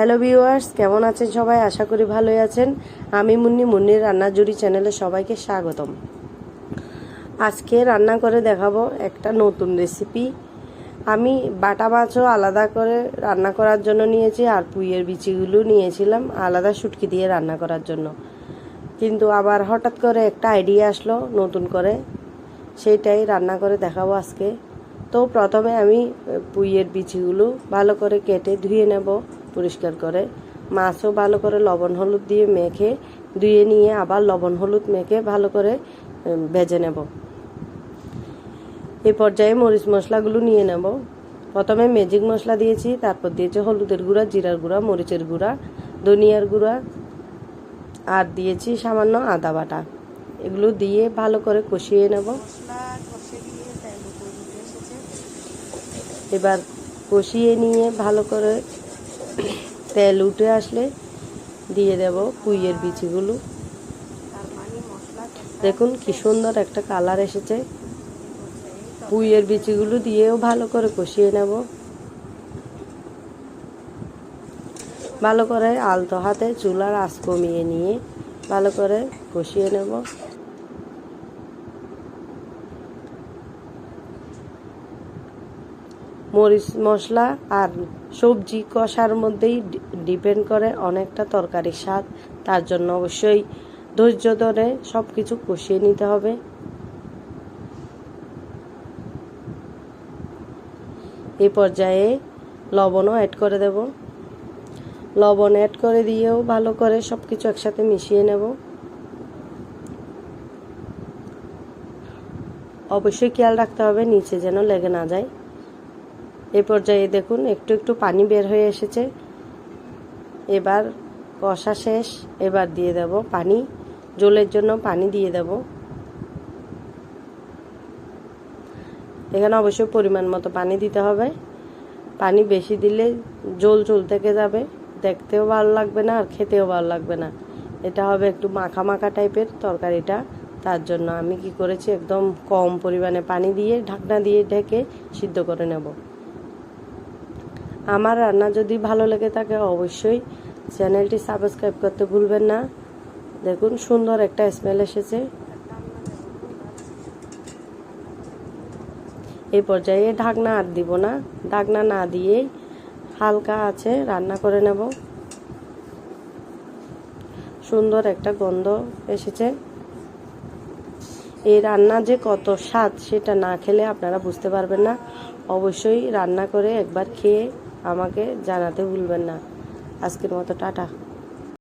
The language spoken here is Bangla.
হ্যালো ভিউয়ার্স কেমন আছেন সবাই? আশা করি ভালোই আছেন। আমি মুন্নি, মুন্নির রান্নার জুড়ি চ্যানেলে সবাইকে স্বাগতম। আজকে রান্না করে দেখাবো একটা নতুন রেসিপি আমি বাটা মাছও আলাদা করে রান্না করার জন্য নিয়েছি, আর পুইয়ের বিচিগুলো নিয়েছিলাম আলাদা শুটকি দিয়ে রান্না করার জন্য। কিন্তু আবার হঠাৎ করে একটা আইডিয়া আসলো নতুন করে। সেইটাই রান্না করে দেখাবো আজকে। তো প্রথমে আমি পুইয়ের বিচিগুলো ভালো করে কেটে ধুয়ে নেব। পরিষ্কার করে। মাছও ভালো করে লবণ হলুদ দিয়ে মেখে, ধুয়ে নিয়ে আবার লবণ হলুদ মেখে ভালো করে ভেজে নেব। এই পর্যায়ে মরিচ মশলাগুলো নিয়ে নেব। প্রথমে ম্যাজিক মশলা দিয়েছি, তারপর দিয়েছি হলুদের গুঁড়া, জিরার গুঁড়া, মরিচের গুঁড়া, ধনিয়ার গুঁড়া, আর দিয়েছি সামান্য আদা বাটা। এগুলো দিয়ে ভালো করে কষিয়ে নেব। এবার কষিয়ে নিয়ে ভালো করে তেল উঠে আসলে দিয়ে দেব পুইয়ের বিচিগুলো। দেখুন কি সুন্দর একটা কালার এসেছে। পুইয়ের বিচিগুলো দিয়েও ভালো করে কষিয়ে নেব। ভালো করে আলতো হাতে চুলার আঁচ কমিয়ে নিয়ে ভালো করে কষিয়ে নেব। মরিচ মশলা আর সবজি কষার মধ্যেই ডিপেন্ড করে অনেকটা তরকারির স্বাদ। তার জন্য অবশ্যই ধৈর্য ধরে সব কিছু কষিয়ে নিতে হবে। এ পর্যায়ে লবণও অ্যাড করে দেব। লবণ অ্যাড করে দিয়েও ভালো করে সব কিছু একসাথে মিশিয়ে নেব। অবশ্যই খেয়াল রাখতে হবে নিচে যেন লেগে না যায়। এই পর্যায়ে দেখুন, একটু একটু পানি বের হয়ে এসেছে। এবার কষা শেষ, এবার দিয়ে দেব পানি। জলের জন্য পানি দিয়ে দেব। এখানে অবশ্যই পরিমাণ মতো পানি দিতে হবে। পানি বেশি দিলে জল জল থেকে যাবে। দেখতেও ভালো লাগবে না আর খেতেও ভালো লাগবে না। এটা হবে একটু মাখা মাখা টাইপের তরকারিটা। তার জন্য আমি কি করেছি, একদম কম পরিমাণে পানি দিয়ে ঢাকনা দিয়ে ঢেকে সিদ্ধ করে নেব। আমার রান্না যদি ভালো লেগে থাকে অবশ্যই চ্যানেলটি সাবস্ক্রাইব করতে ভুলবেন না। দেখুন, সুন্দর একটা স্মেল এসেছে। এই পর্যায়ে ঢাকনা আর দিব না। ঢাকনা না দিয়েই হালকা আছে, রান্না করে নেব। সুন্দর একটা গন্ধ এসেছে। এই রান্না যে কত স্বাদ, সেটা না খেলে আপনারা বুঝতে পারবেন না। অবশ্যই রান্না করে একবার খেয়ে আমাকে জানাতে ভুলবেন না। আজকের মতো টাটা।